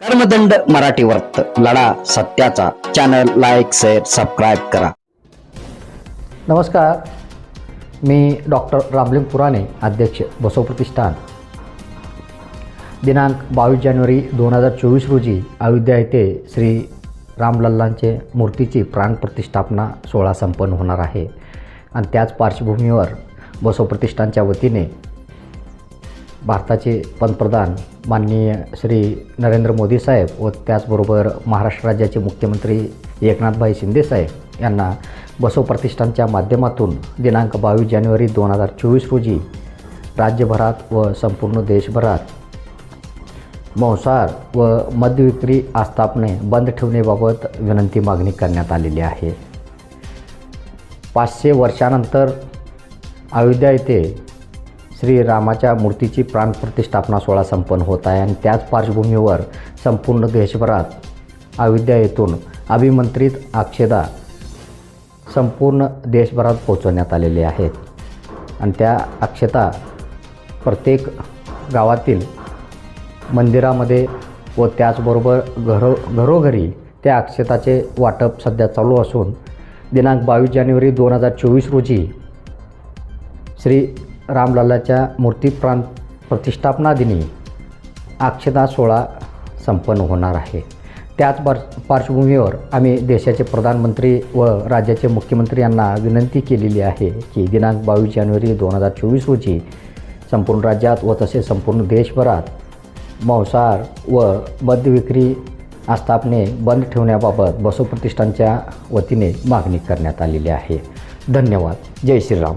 कर्मदंड मराठी वर्त लढा सत्याचा. चॅनल लाईक शेअर सबस्क्राईब करा. नमस्कार. मी डॉक्टर रामलिंग पुराणे अध्यक्ष बसव प्रतिष्ठान. दिनांक बावीस जानेवारी दोन हजार चोवीस रोजी अयोध्या येथे श्री रामलल्लांचे मूर्तीची प्राणप्रतिष्ठापना सोहळा संपन्न होणार आहे. आणि त्याच पार्श्वभूमीवर बसव प्रतिष्ठानच्या वतीने भारताचे पंतप्रधान माननीय श्री नरेंद्र मोदी साहेब व त्याचबरोबर महाराष्ट्र राज्याचे मुख्यमंत्री एकनाथभाई शिंदेसाहेब यांना बसव प्रतिष्ठानच्या माध्यमातून दिनांक बावीस जानेवारी दोन हजार चोवीस रोजी राज्यभरात व संपूर्ण देशभरात मांसाहार व मद्यविक्री आस्थापने बंद ठेवण्याबाबत विनंती मागणी करण्यात आलेली आहे. पाचशे वर्षानंतर अयोध्या येथे श्रीरामाच्या मूर्तीची प्राणप्रतिष्ठापना सोहळा संपन्न होत आहे आणि त्याच पार्श्वभूमीवर संपूर्ण देशभरात अयोध्या येथून अभिमंत्रित अक्षदा संपूर्ण देशभरात पोचवण्यात आलेले आहेत. आणि त्या अक्षता प्रत्येक गावातील मंदिरामध्ये व त्याचबरोबर घरो घरोघरी त्या अक्षताचे वाटप सध्या चालू असून दिनांक बावीस जानेवारी दोन हजार चोवीस रोजी श्री रामलालाच्या मूर्ती प्राण प्रतिष्ठापना दिनी अक्षता सोहळा संपन्न होणार आहे. त्याच पार्श पार्श्वभूमीवर आम्ही देशाचे प्रधानमंत्री व राज्याचे मुख्यमंत्री यांना विनंती केलेली आहे की दिनांक बावीस जानेवारी दोन हजार चोवीस रोजी संपूर्ण राज्यात व तसेच संपूर्ण देशभरात मांसाहार व मद्यविक्री आस्थापने बंद ठेवण्याबाबत बसव प्रतिष्ठानच्या वतीने मागणी करण्यात आलेली आहे. धन्यवाद. जय श्रीराम.